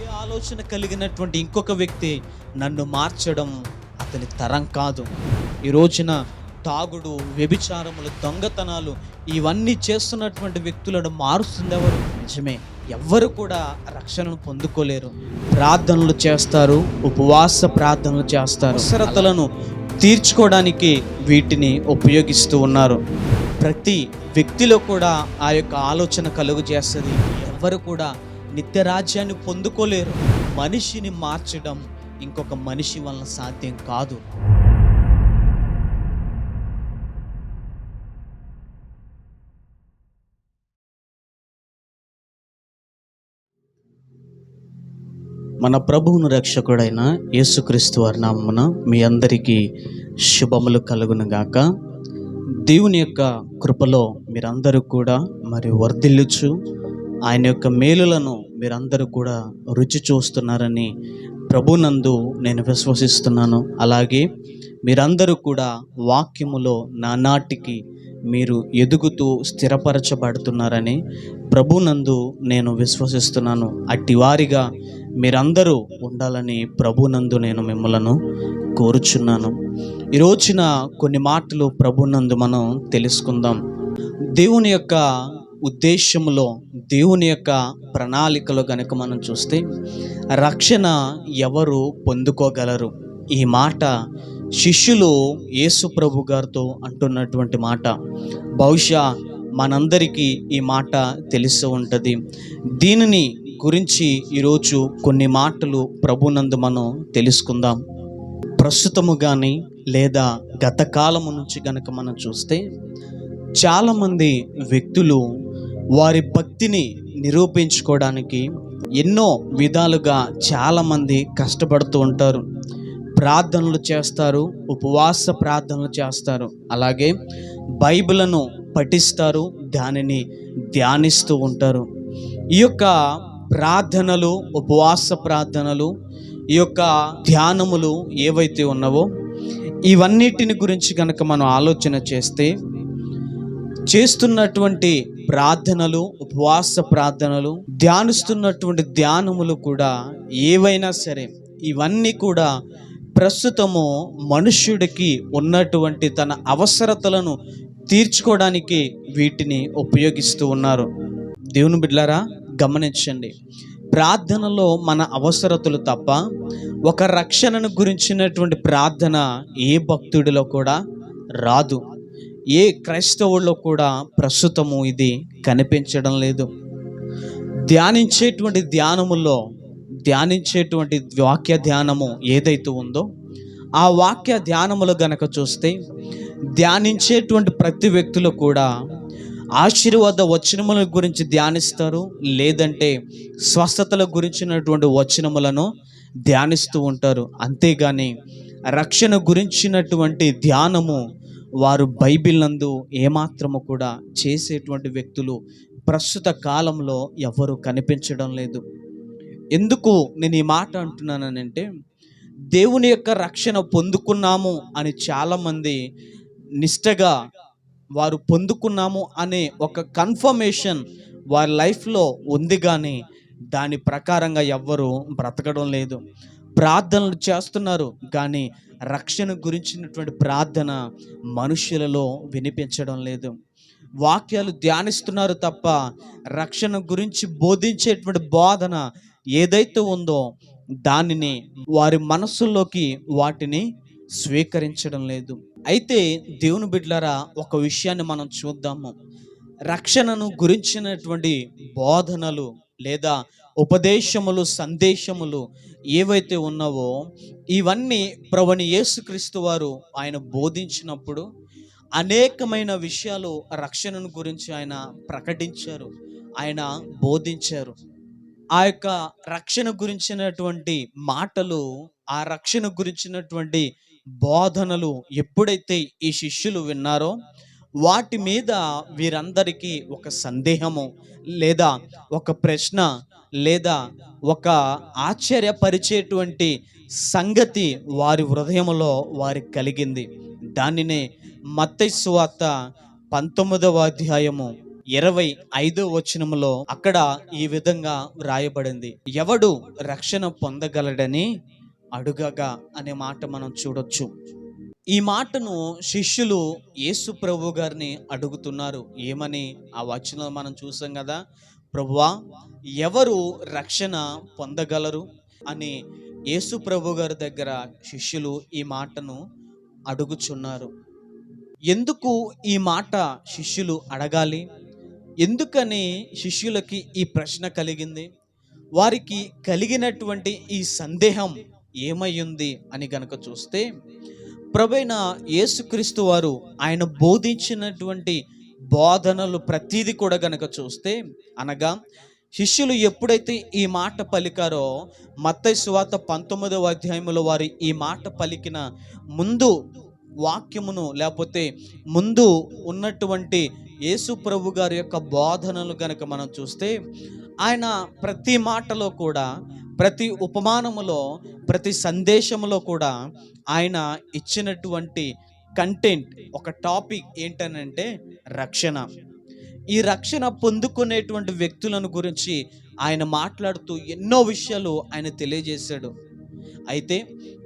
ఈ ఆలోచన కలిగినటువంటి ఇంకొక వ్యక్తి నన్ను మార్చడం అతని తరం కాదు. ఈ రోజున తాగుడు వ్యభిచారములు దొంగతనాలు ఇవన్నీ చేస్తున్నటువంటి వ్యక్తులను మారుస్తుంది ఎవరు నిజమే. ఎవ్వరు కూడా రక్షణను పొందుకోలేరు. ప్రార్థనలు చేస్తారు ఉపవాస ప్రార్థనలు చేస్తారు. అవసరతలను తీర్చుకోవడానికి వీటిని ఉపయోగిస్తూ ఉన్నారు. ప్రతి వ్యక్తిలో కూడా ఆ యొక్క ఆలోచన కలుగు చేస్తుంది. ఎవ్వరు కూడా నిత్య రాజ్యాన్ని పొందుకోలేరు. మనిషిని మార్చడం ఇంకొక మనిషి వలన సాధ్యం కాదు. మన ప్రభువును రక్షకుడైన యేసుక్రీస్తు వారి నామమున మీ అందరికీ శుభములు కలుగునుగాక దేవుని యొక్క కృపలో మీరందరూ కూడా మరి వర్ధిల్లుచు ఆయన యొక్క మేలులను మీరందరూ కూడా రుచి చూస్తున్నారని ప్రభునందు నేను విశ్వసిస్తున్నాను. అలాగే మీరందరూ కూడా వాక్యములో నానాటికి మీరు ఎదుగుతూ స్థిరపరచబడుతున్నారని ప్రభునందు నేను విశ్వసిస్తున్నాను. అట్టి వారిగా మీరందరూ ఉండాలని ప్రభునందు నేను మిమ్మలను కోరుచున్నాను. ఈ రోజున కొన్ని మాటలు ప్రభునందు మనం తెలుసుకుందాం. దేవుని యొక్క ఉద్దేశంలో దేవుని యొక్క ప్రణాళికలో గనుక మనం చూస్తే రక్షణ ఎవరు పొందుకోగలరు? ఈ మాట శిష్యులు యేసు ప్రభు గారితో అంటున్నటువంటి మాట. బహుశా మనందరికీ ఈ మాట తెలిసి ఉంటుంది. దీనిని గురించి ఈరోజు కొన్ని మాటలు ప్రభునందు మనం తెలుసుకుందాం. ప్రస్తుతము కానీ లేదా గత కాలము నుంచి కనుక మనం చూస్తే చాలామంది వ్యక్తులు వారి భక్తిని నిరూపించుకోవడానికి ఎన్నో విధాలుగా చాలామంది కష్టపడుతూ ఉంటారు. ప్రార్థనలు చేస్తారు ఉపవాస ప్రార్థనలు చేస్తారు. అలాగే బైబిలను పఠిస్తారు దానిని ధ్యానిస్తూ ఉంటారు. ఈ యొక్క ప్రార్థనలు ఉపవాస ప్రార్థనలు ఈ యొక్క ధ్యానములు ఏవైతే ఉన్నావో ఇవన్నిటిని గురించి కనుక మనం ఆలోచన చేస్తే చేస్తున్నటువంటి ప్రార్థనలు ఉపవాస ప్రార్థనలు ధ్యానిస్తున్నటువంటి ధ్యానములు కూడా ఏవైనా సరే ఇవన్నీ కూడా ప్రస్తుతము మనుష్యుడికి ఉన్నటువంటి తన అవసరతలను తీర్చుకోవడానికి వీటిని ఉపయోగిస్తూ ఉన్నారు. దేవుని బిడ్లారా గమనించండి. ప్రార్థనలో మన అవసరతలు తప్ప ఒక రక్షణను గురించినటువంటి ప్రార్థన ఏ భక్తుడిలో కూడా రాదు. ఏ క్రైస్తవుల్లో కూడా ప్రస్తుతము ఇది కనిపించడం లేదు. ధ్యానించేటువంటి ధ్యానములో ధ్యానించేటువంటి వాక్య ధ్యానము ఏదైతే ఉందో ఆ వాక్య ధ్యానములు గనక చూస్తే ధ్యానించేటువంటి ప్రతి వ్యక్తులు కూడా ఆశీర్వాద వచనముల గురించి ధ్యానిస్తారు లేదంటే స్వస్థతల గురించినటువంటి వచనములను ధ్యానిస్తూ ఉంటారు. అంతేగాని రక్షణ గురించినటువంటి ధ్యానము వారు బైబిల్ నందు ఏమాత్రము కూడా చేసేటువంటి వ్యక్తులు ప్రస్తుత కాలంలో ఎవరు కనిపించడం లేదు. ఎందుకు నేను ఈ మాట అంటున్నానంటే దేవుని యొక్క రక్షణ పొందుకున్నాము అని చాలామంది నిష్టగా వారు పొందుకున్నాము అనే ఒక కన్ఫర్మేషన్ వారి లైఫ్లో ఉంది కానీ దాని ప్రకారంగా ఎవ్వరు బ్రతకడం లేదు. ప్రార్థనలు చేస్తున్నారు కానీ రక్షణ గురించినటువంటి ప్రార్థన మనుషులలో వినిపించడం లేదు. వాక్యాలు ధ్యానిస్తున్నారు తప్ప రక్షణ గురించి బోధించేటువంటి బోధన ఏదైతే ఉందో దానిని వారి మనస్సుల్లోకి వాటిని స్వీకరించడం లేదు. అయితే దేవుని బిడ్డలారా ఒక విషయాన్ని మనం చూద్దాము. రక్షణను గురించినటువంటి బోధనలు లేదా ఉపదేశములు సందేశములు ఏవైతే ఉన్నావో ఇవన్నీ ప్రభుని యేసుక్రీస్తు వారు ఆయన బోధించినప్పుడు అనేకమైన విషయాలు రక్షణను గురించి ఆయన ప్రకటించారు ఆయన బోధించారు. ఆ యొక్క రక్షణ గురించినటువంటి మాటలు ఆ రక్షణ గురించినటువంటి బోధనలు ఎప్పుడైతే ఈ శిష్యులు విన్నారో వాటి మీద వీరందరికీ ఒక సందేహము లేదా ఒక ప్రశ్న లేదా ఒక ఆశ్చర్యపరిచేటువంటి సంగతి వారి హృదయంలో వారికి కలిగింది. దానినే మత్తైస్వార్త పంతొమ్మిదవ అధ్యాయము ఇరవై ఐదో వచనములో అక్కడ ఈ విధంగా వ్రాయబడింది. ఎవడు రక్షణ పొందగలడని అడుగగా అనే మాట మనం చూడొచ్చు. ఈ మాటను శిష్యులు యేసు ప్రభు గారిని అడుగుతున్నారు. ఏమని? ఆ వచనం మనం చూసాం కదా ప్రభువా ఎవరు రక్షణ పొందగలరు? అని యేసు ప్రభు గారి దగ్గర శిష్యులు ఈ మాటను అడుగుచున్నారు. ఎందుకు ఈ మాట శిష్యులు అడగాలి? ఎందుకని శిష్యులకి ఈ ప్రశ్న కలిగింది? వారికి కలిగినటువంటి ఈ సందేహం ఏమయ్యింది అని గనక చూస్తే ప్రభైన యేసుక్రీస్తు వారు ఆయన బోధించినటువంటి బోధనలు ప్రతీది కూడా గనక చూస్తే అనగా శిష్యులు ఎప్పుడైతే ఈ మాట పలికారో మత్తయి సువాత పంతొమ్మిదవ అధ్యాయంలో వారు ఈ మాట పలికిన ముందు వాక్యమును లేకపోతే ముందు ఉన్నటువంటి యేసు ప్రభు గారి యొక్క బోధనలు గనక మనం చూస్తే ఆయన ప్రతి మాటలో కూడా ప్రతి ఉపమానములో ప్రతి సందేశములో కూడా ఆయన ఇచ్చినటువంటి కంటెంట్ ఒక టాపిక్ ఏంటనంటే రక్షణ. ఈ రక్షణ పొందుకునేటువంటి వ్యక్తులను గురించి ఆయన మాట్లాడుతూ ఎన్నో విషయాలు ఆయన తెలియజేశాడు. అయితే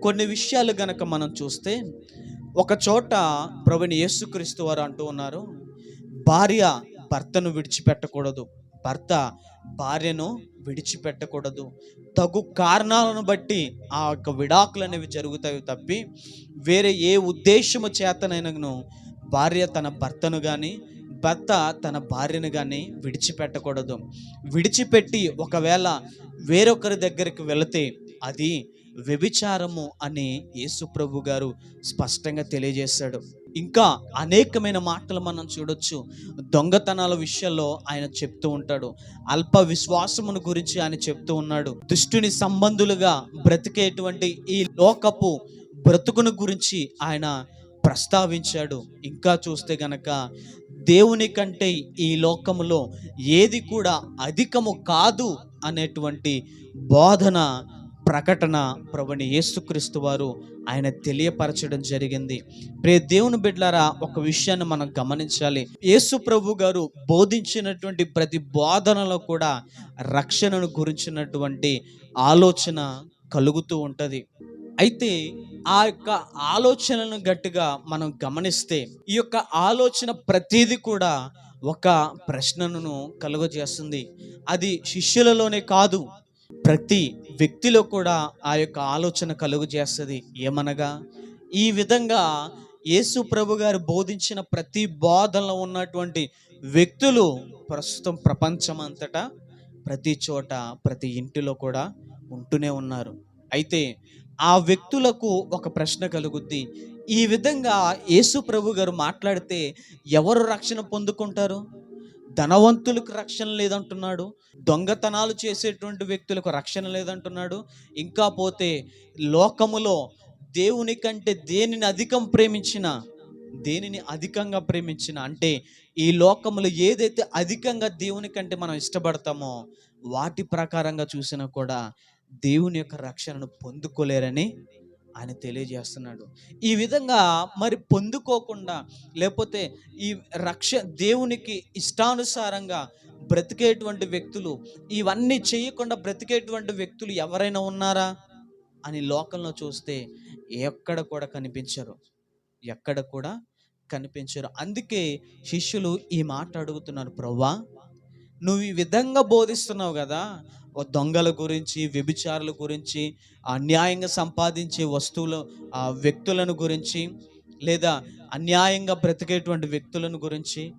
కొన్ని విషయాలు గనక మనం చూస్తే ఒక చోట ప్రవీణ్ యేసుక్రీస్తు వారు అంటూ ఉన్నారు భార్య భర్తను విడిచిపెట్టకూడదు. భర్త భార్యను విడిచిపెట్టకూడదు. తగు కారణాలను బట్టి ఆ యొక్క విడాకులు అనేవి జరుగుతాయి తప్పి వేరే ఏ ఉద్దేశము చేతనైనను భార్య తన భర్తను కానీ భర్త తన భార్యను కానీ విడిచిపెట్టకూడదు. విడిచిపెట్టి ఒకవేళ వేరొకరి దగ్గరికి వెళితే అది వ్యభిచారము అని యేసుప్రభు గారు స్పష్టంగా తెలియజేశాడు. ఇంకా అనేకమైన మాటలు మనం చూడొచ్చు. దొంగతనాల విషయంలో ఆయన చెప్తూ ఉంటాడు. అల్ప విశ్వాసమును గురించి ఆయన చెప్తూ ఉన్నాడు. దుష్టుని సంబంధులుగా బ్రతికేటువంటి ఈ లోకపు బ్రతుకును గురించి ఆయన ప్రస్తావించాడు. ఇంకా చూస్తే గనక దేవుని కంటే ఈ లోకములో ఏది కూడా అధికము కాదు అనేటువంటి బోధన ప్రకటన ప్రభుని యేసుక్రీస్తు వారు ఆయన తెలియపరచడం జరిగింది. ప్రే దేవుని బిడ్లారా ఒక విషయాన్ని మనం గమనించాలి. యేసు ప్రభు గారు బోధించినటువంటి ప్రతి బోధనలో కూడా రక్షణను గురించినటువంటి ఆలోచన కలుగుతూ ఉంటుంది. అయితే ఆ యొక్క ఆలోచనలను గట్టిగా మనం గమనిస్తే ఈ యొక్క ఆలోచన ప్రతిదీ కూడా ఒక ప్రశ్నను కలుగజేస్తుంది. అది శిష్యులలోనే కాదు ప్రతి వ్యక్తిలో కూడా ఆ యొక్క ఆలోచన కలుగు చేస్తుంది. ఏమనగా ఈ విధంగా యేసు ప్రభు గారు బోధించిన ప్రతి బోధనలో ఉన్నటువంటి వ్యక్తులు ప్రస్తుతం ప్రపంచం అంతటా ప్రతి చోట ప్రతి ఇంటిలో కూడా ఉంటూనే ఉన్నారు. అయితే ఆ వ్యక్తులకు ఒక ప్రశ్న కలుగుద్ది. ఈ విధంగా యేసు ప్రభు గారు మాట్లాడితే ఎవరు రక్షణ పొందుకుంటారు? ధనవంతులకు రక్షణ లేదంటున్నాడు. దొంగతనాలు చేసేటువంటి వ్యక్తులకు రక్షణ లేదంటున్నాడు. ఇంకా పోతే లోకములో దేవుని కంటే దేనిని అధికం ప్రేమించిన దేనిని అధికంగా ప్రేమించిన అంటే ఈ లోకములో ఏదైతే అధికంగా దేవుని కంటే మనం ఇష్టపడతామో వాటి ప్రకారంగా చూసినా కూడా దేవుని యొక్క రక్షణను పొందుకోలేరని ఆయన తెలియజేస్తున్నాడు. ఈ విధంగా మరి పొందుకోకుండా లేకపోతే ఈ రక్ష దేవునికి ఇష్టానుసారంగా బ్రతికేటువంటి వ్యక్తులు ఇవన్నీ చేయకుండా బ్రతికేటువంటి వ్యక్తులు ఎవరైనా ఉన్నారా? అని లోకంలో చూస్తే ఎక్కడ కూడా కనిపించరు. ఎక్కడ కూడా కనిపించరు. అందుకే శిష్యులు ఈ మాట అడుగుతున్నారు ప్రవ్వా నువ్వు ఈ విధంగా బోధిస్తున్నావు కదా దొంగల గురించి వ్యభిచారుల గురించి అన్యాయంగా సంపాదించే వస్తువులు ఆ వ్యక్తులను గురించి లేదా అన్యాయంగా బ్రతికేటువంటి వ్యక్తులను గురించి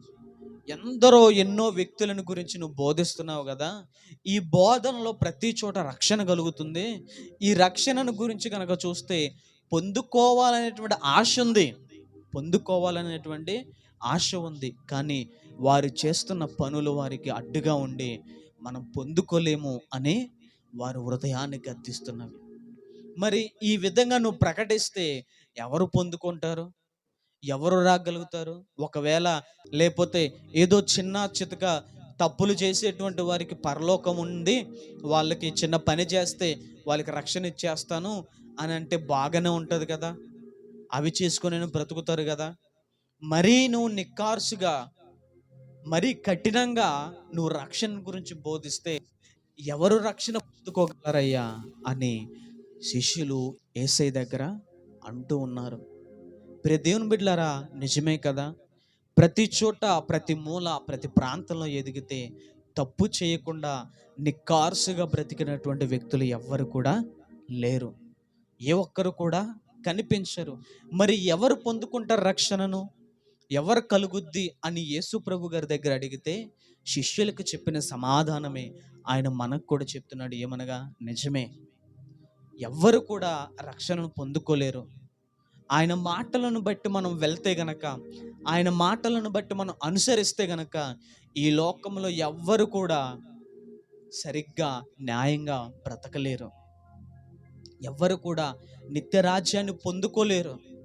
ఎందరో ఎన్నో వ్యక్తులను గురించి నువ్వు బోధిస్తున్నావు కదా ఈ బోధనలో ప్రతి చోట రక్షణ కలుగుతుంది. ఈ రక్షణను గురించి కనుక చూస్తే పొందుకోవాలనేటువంటి ఆశ ఉంది. పొందుకోవాలనేటువంటి ఆశ ఉంది. కానీ వారు చేస్తున్న పనులు వారికి అడ్డుగా ఉండి మనం పొందుకోలేము అని వారు హృదయాన్ని గద్దిస్తున్నవి. మరి ఈ విధంగా నువ్వు ప్రకటిస్తే ఎవరు పొందుకుంటారు? ఎవరు రాగలుగుతారు? ఒకవేళ లేకపోతే ఏదో చిన్న చితక తప్పులు చేసేటువంటి వారికి పరలోకం ఉంది వాళ్ళకి చిన్న పని చేస్తే వాళ్ళకి రక్షణ ఇచ్చేస్తాను అని అంటే బాగానే ఉంటుంది కదా? అవి చేసుకొని బ్రతుకుతారు కదా? మరీ నువ్వు నిక్కార్సుగా మరీ కఠినంగా నువ్వు రక్షణ గురించి బోధిస్తే ఎవరు రక్షణ పొందుకోగలరయ్యా అని శిష్యులు ఏసై దగ్గర అంటూ ఉన్నారు. ప్రతి దేవుని బిడ్డలారా నిజమే కదా? ప్రతి చోట ప్రతి మూల ప్రతి ప్రాంతంలో ఎదిగితే తప్పు చేయకుండా నిక్కార్సుగా బ్రతికినటువంటి వ్యక్తులు ఎవ్వరు కూడా లేరు. ఏ ఒక్కరు కూడా కనిపించరు. మరి ఎవరు పొందుకుంటారు రక్షణను? ఎవరు కలుగుద్ది అని యేసు ప్రభు గారి దగ్గర అడిగితే శిష్యులకు చెప్పిన సమాధానమే. ఆయన మనకు కూడా చెప్తున్నాడు ఏమనగా నిజమే. ఎవ్వరు కూడా రక్షణను పొందుకోలేరు. ఆయన మాటలను బట్టి మనం వెళ్తే గనక ఆయన మాటలను బట్టి మనం అనుసరిస్తే గనక ఈ లోకంలో ఎవ్వరు కూడా సరిగ్గా న్యాయంగా బ్రతకలేరు. ఎవ్వరు కూడా నిత్యరాజ్యాన్ని పొందుకోలేరు.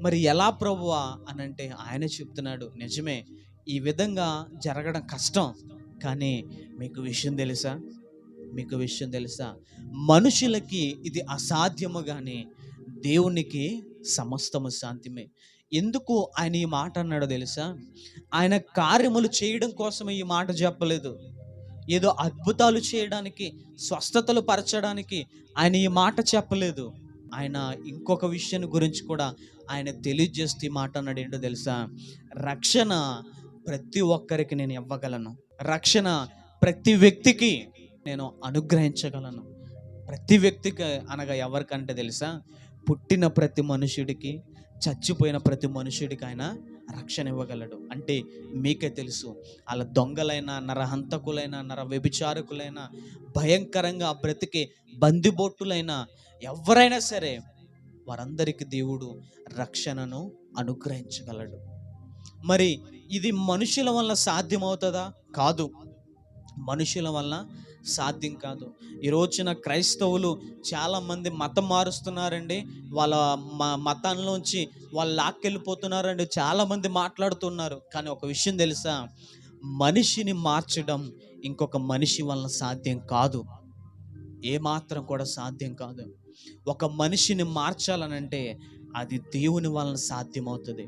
మరి ఎలా ప్రభువా అని అంటే ఆయన చెప్తున్నాడు నిజమే ఈ విధంగా జరగడం కష్టం కానీ మీకు విషయం తెలుసా? మీకు విషయం తెలుసా? మనుషులకి ఇది అసాధ్యము కానీ దేవునికి సమస్తము శాంతిమే ఎందుకు ఆయన ఈ మాట అన్నాడో తెలుసా? ఆయన కార్యములు చేయడం కోసం ఈ మాట చెప్పలేదు. ఏదో అద్భుతాలు చేయడానికి స్వస్థతలు పరచడానికి ఆయన ఈ మాట చెప్పలేదు. ఆయన ఇంకొక విషయం గురించి కూడా ఆయన తెలియజేస్తూ ఈ మాట అన్నాడు. ఏంటో తెలుసా? రక్షణ ప్రతి ఒక్కరికి నేను ఇవ్వగలను. రక్షణ ప్రతి వ్యక్తికి నేను అనుగ్రహించగలను. ప్రతి వ్యక్తికి అనగా ఎవరికంటే తెలుసా? పుట్టిన ప్రతి మనుషుడికి చచ్చిపోయిన ప్రతి మనుషుడికి ఆయన రక్షణ ఇవ్వగలడు. అంటే మీకే తెలుసు అలా దొంగలైన నరహంతకులైన నర వ్యభిచారకులైన భయంకరంగా బ్రతికే బందిబొట్టులైన ఎవరైనా సరే వారందరికీ దేవుడు రక్షణను అనుగ్రహించగలడు. మరి ఇది మనుషుల వల్ల సాధ్యమవుతుందా? కాదు. మనుషుల వల్ల సాధ్యం కాదు. ఈ రోజున క్రైస్తవులు చాలామంది మతం మారుస్తున్నారండి. వాళ్ళ మ మతంలోంచి వాళ్ళు లాక్కెళ్ళిపోతున్నారండి. చాలామంది మాట్లాడుతున్నారు. కానీ ఒక విషయం తెలుసా? మనిషిని మార్చడం ఇంకొక మనిషి వలన సాధ్యం కాదు. ఏమాత్రం కూడా సాధ్యం కాదు. ఒక మనిషిని మార్చాలనంటే అది దేవుని వలన సాధ్యమవుతుంది.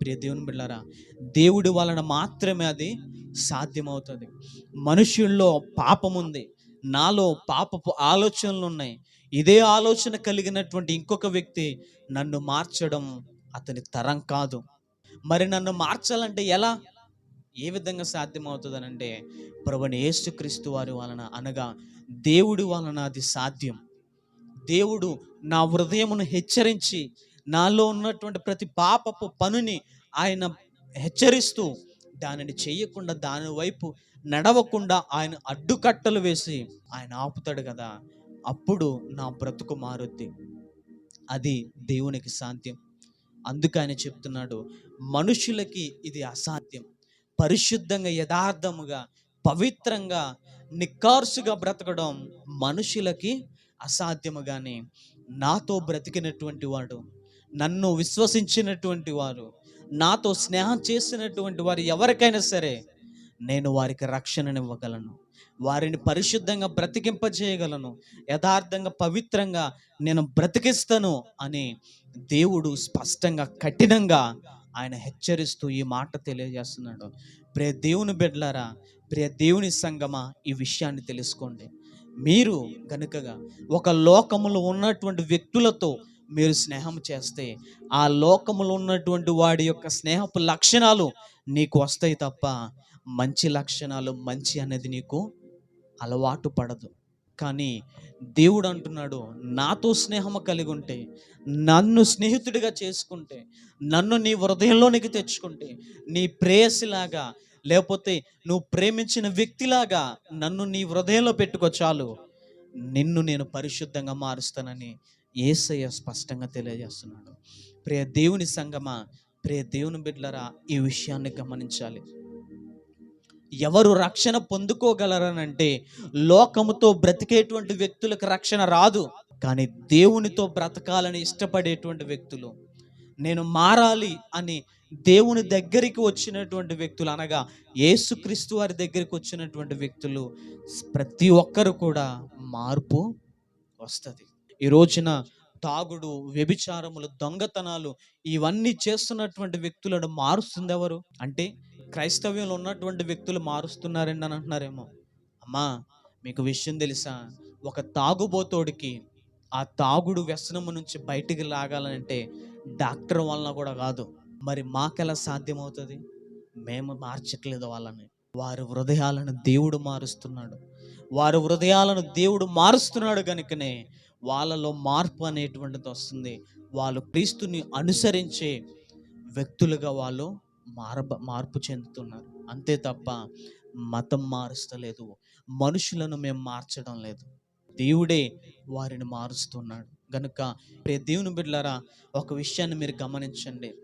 ప్రియ దేవుని బిళ్ళారా దేవుడి వలన మాత్రమే అది సాధ్యమవుతుంది. మనుషుల్లో పాపం ఉంది. నాలో పాపపు ఆలోచనలు ఉన్నాయి. ఇదే ఆలోచన కలిగినటువంటి ఇంకొక వ్యక్తి నన్ను మార్చడం అతని తరం కాదు. మరి నన్ను మార్చాలంటే ఎలా? ఏ విధంగా సాధ్యమవుతుందనంటే ప్రభుని యేసుక్రీస్తు వారి వలన అనగా దేవుడి వలన అది సాధ్యం. దేవుడు నా హృదయమును హెచ్చరించి నాలో ఉన్నటువంటి ప్రతి పాపపు పనుని ఆయన హెచ్చరిస్తూ దానిని చేయకుండా దాని వైపు నడవకుండా ఆయన అడ్డుకట్టలు వేసి ఆయన ఆపుతాడు కదా అప్పుడు నా బ్రతుకు మారుద్ది. అది దేవునికి సాధ్యం అందుకే ఆయన చెప్తున్నాడు మనుషులకి ఇది అసాధ్యం. పరిశుద్ధంగా యథార్థముగా పవిత్రంగా నిక్కార్సుగా బ్రతకడం మనుషులకి అసాధ్యము కానీ నాతో బ్రతికినటువంటి వాడు నన్ను విశ్వసించినటువంటి వారు నాతో స్నేహం చేసినటువంటి వారు ఎవరికైనా సరే నేను వారికి రక్షణనివ్వగలను. వారిని పరిశుద్ధంగా బ్రతికింపజేయగలను. యథార్థంగా పవిత్రంగా నేను బ్రతికిస్తాను అని దేవుడు స్పష్టంగా కఠినంగా ఆయన హెచ్చరిస్తూ ఈ మాట తెలియజేస్తున్నాడు. ప్రే దేవుని బిడ్డలారా ప్రియ దేవుని సంగమా ఈ విషయాన్ని తెలుసుకోండి. మీరు గనుకగా ఒక లోకములో ఉన్నటువంటి వ్యక్తులతో మీరు స్నేహం చేస్తే ఆ లోకములో ఉన్నటువంటి వాడి యొక్క స్నేహపు లక్షణాలు నీకు వస్తాయి తప్ప మంచి లక్షణాలు మంచి అనేది నీకు అలవాటు పడదు. కానీ దేవుడు అంటున్నాడు నాతో స్నేహం కలిగి ఉంటే నన్ను స్నేహితుడిగా చేసుకుంటే నన్ను నీ హృదయంలోనికి తెచ్చుకుంటే నీ ప్రేయసిలాగా లేకపోతే నువ్వు ప్రేమించిన వ్యక్తిలాగా నన్ను నీ హృదయంలో పెట్టుకో చాలు. నిన్ను నేను పరిశుద్ధంగా మారుస్తానని ఏసయ్య స్పష్టంగా తెలియజేస్తున్నాడు. ప్రియ దేవుని సంగమా ప్రియ దేవుని బిడ్డలరా ఈ విషయాన్ని గమనించాలి. ఎవరు రక్షణ పొందుకోగలరనంటే లోకముతో బ్రతికేటువంటి వ్యక్తులకు రక్షణ రాదు. కానీ దేవునితో బ్రతకాలని ఇష్టపడేటువంటి వ్యక్తులు. నేను మారాలి అని దేవుని దగ్గరికి వచ్చినటువంటి వ్యక్తులు అనగా యేసుక్రీస్తు వారి దగ్గరికి వచ్చినటువంటి వ్యక్తులు ప్రతి ఒక్కరు కూడా మార్పు వస్తుంది. ఈ రోజున తాగుడు వ్యభిచారములు దొంగతనాలు ఇవన్నీ చేస్తున్నటువంటి వ్యక్తులను మారుస్తుంది ఎవరు? అంటే క్రైస్తవ్యంలో ఉన్నటువంటి వ్యక్తులు మారుస్తున్నారండి అని అంటున్నారేమో. అమ్మా మీకు విషయం తెలుసా? ఒక తాగుబోతోడికి ఆ తాగుడు వ్యసనము నుంచి బయటికి లాగాలంటే డాక్టర్ వలన కూడా కాదు. మరి మాకెలా సాధ్యమవుతుంది? మేము మార్చట్లేదు వాళ్ళని. వారి హృదయాలను దేవుడు మారుస్తున్నాడు. వారి హృదయాలను దేవుడు మారుస్తున్నాడు కనుకనే వాళ్ళలో మార్పు అనేటువంటిది వస్తుంది. వాళ్ళు క్రీస్తుని అనుసరించే వ్యక్తులుగా వాళ్ళు మారబ మార్పు చెందుతున్నారు. అంతే తప్ప మతం మారుస్తలేదు. మనుషులను మేము మార్చడం లేదు. దేవుడే వారిని మారుస్తున్నాడు. గనుక ప్రియ దేవుని బిడ్డలారా ఒక విషయాన్ని మీరు గమనించండి.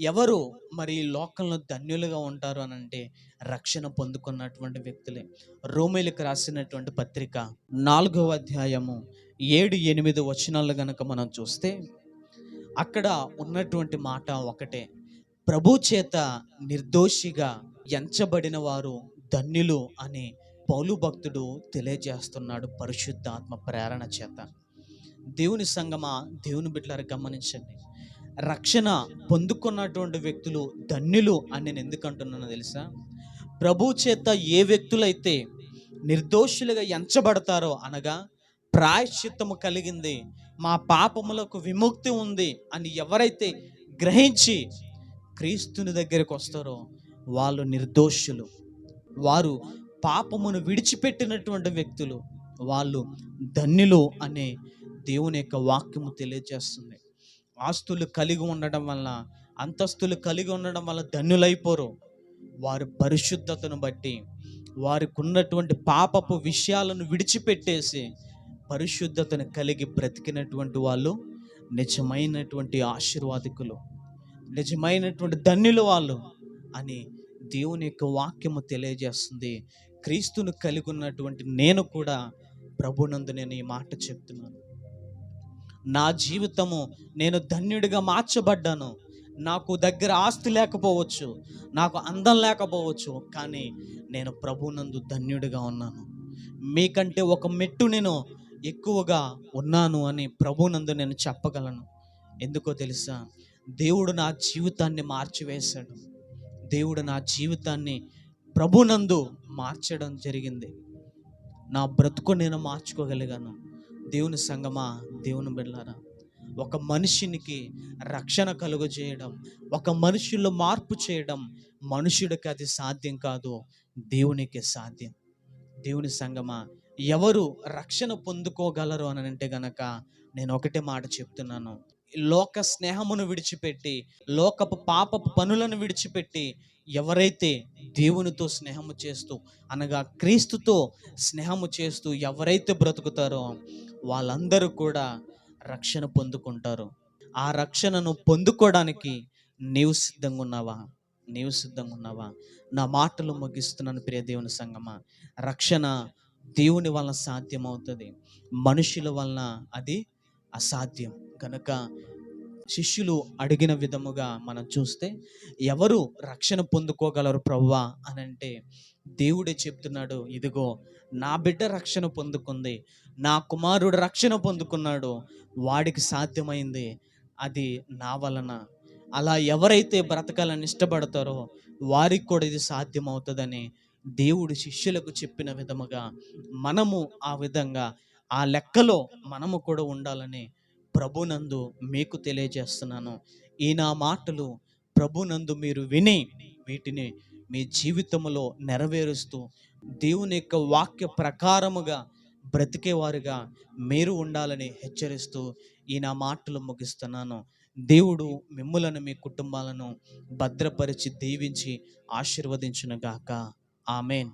ఎవరు మరి ఈ లోకంలో ధన్యులుగా ఉంటారు అని అంటే రక్షణ పొందుకున్నటువంటి వ్యక్తులే. రోమేలకు రాసినటువంటి పత్రిక నాలుగవ అధ్యాయము ఏడు ఎనిమిది వచనాలు గనక మనం చూస్తే అక్కడ ఉన్నటువంటి మాట ఒకటే ప్రభు చేత నిర్దోషిగా ఎంచబడిన వారు ధన్యులు అని పౌలు భక్తుడు తెలియజేస్తున్నాడు పరిశుద్ధాత్మ ప్రేరణ చేత. దేవుని సంగమా దేవుని బిడ్డలారు గమనించండి. రక్షణ పొందుకున్నటువంటి వ్యక్తులు ధన్యులు అని నేను ఎందుకు అంటున్నానో తెలుసా? ప్రభు చేత ఏ వ్యక్తులైతే నిర్దోషులుగా ఎంచబడతారో అనగా ప్రాయశ్చిత్తము కలిగింది మా పాపములకు విముక్తి ఉంది అని ఎవరైతే గ్రహించి క్రీస్తుని దగ్గరికి వస్తారో వాళ్ళు నిర్దోషులు. వారు పాపమును విడిచిపెట్టినటువంటి వ్యక్తులు. వాళ్ళు ధన్యులు అనే దేవుని యొక్క వాక్యము తెలియజేస్తుంది. ఆస్తులు కలిగి ఉండడం వల్ల అంతస్తులు కలిగి ఉండడం వల్ల ధన్యులైపోరు. వారి పరిశుద్ధతను బట్టి వారికి ఉన్నటువంటి పాపపు విషయాలను విడిచిపెట్టేసి పరిశుద్ధతను కలిగి బ్రతికినటువంటి వాళ్ళు నిజమైనటువంటి ఆశీర్వాదికులు నిజమైనటువంటి ధన్యులు వాళ్ళు అని దేవుని యొక్క వాక్యము తెలియజేస్తుంది. క్రీస్తును కలిగి ఉన్నటువంటి నేను కూడా ప్రభునందు నేను ఈ మాట చెప్తున్నాను. నా జీవితము నేను ధన్యుడిగా మార్చబడ్డాను. నాకు దగ్గర ఆస్తి లేకపోవచ్చు నాకు అందం లేకపోవచ్చు కానీ నేను ప్రభునందు ధన్యుడిగా ఉన్నాను. మీకంటే ఒక మెట్టు నేను ఎక్కువగా ఉన్నాను అని ప్రభునందు నేను చెప్పగలను. ఎందుకో తెలుసా? దేవుడు నా జీవితాన్ని మార్చివేశాడు. దేవుడు నా జీవితాన్ని ప్రభునందు మార్చడం జరిగింది. నా బ్రతుకు నేను మార్చుకోగలిగాను. దేవుని సంగమా దేవుని బిడ్డలారా ఒక మనిషినికి రక్షణ కలుగు చేయడం ఒక మనుషుల్లో మార్పు చేయడం మనుషుడికి అది సాధ్యం కాదు దేవునికి సాధ్యం. దేవుని సంగమా ఎవరు రక్షణ పొందుకోగలరు అని అంటే గనక నేను ఒకటే మాట చెప్తున్నాను. లోక స్నేహమును విడిచిపెట్టి లోకపు పాపపు పనులను విడిచిపెట్టి ఎవరైతే దేవునితో స్నేహము చేస్తూ అనగా క్రీస్తుతో స్నేహము చేస్తూ ఎవరైతే బ్రతుకుతారో వాళ్ళందరూ కూడా రక్షణ పొందుకుంటారు. ఆ రక్షణను పొందుకోవడానికి నీవు సిద్ధంగా ఉన్నావా? నీవు సిద్ధంగా ఉన్నావా? నా మాటలు ముగిస్తున్నాను ప్రియ దేవుని సంగమా. రక్షణ దేవుని వలన సాధ్యమవుతుంది. మనుషుల వలన అది అసాధ్యం. కనుక శిష్యులు అడిగిన విధముగా మనం చూస్తే ఎవరు రక్షణ పొందుకోగలరు ప్రవ్వా? అని అంటే దేవుడే చెప్తున్నాడు ఇదిగో నా బిడ్డ రక్షణ పొందుకుంది నా కుమారుడు రక్షణ పొందుకున్నాడు వాడికి సాధ్యమైంది అది నా వలన. అలా ఎవరైతే బ్రతకాలని ఇష్టపడతారో వారికి కూడా ఇది సాధ్యమవుతుందని దేవుడు శిష్యులకు చెప్పిన విధముగా మనము ఆ విధంగా ఆ లెక్కలో మనము కూడా ఉండాలని ప్రభునందు మీకు తెలియజేస్తున్నాను. ఈ నా మాటలు ప్రభునందు మీరు విని వీటిని మీ జీవితంలో నెరవేరుస్తూ దేవుని యొక్క వాక్య ప్రకారముగా బ్రతికేవారుగా మీరు ఉండాలని హెచ్చరిస్తూ ఈ నా మాటలు ముగిస్తున్నాను. దేవుడు మిమ్ములను మీ కుటుంబాలను భద్రపరిచి దీవించి ఆశీర్వదించునుగాక. ఆమెన్.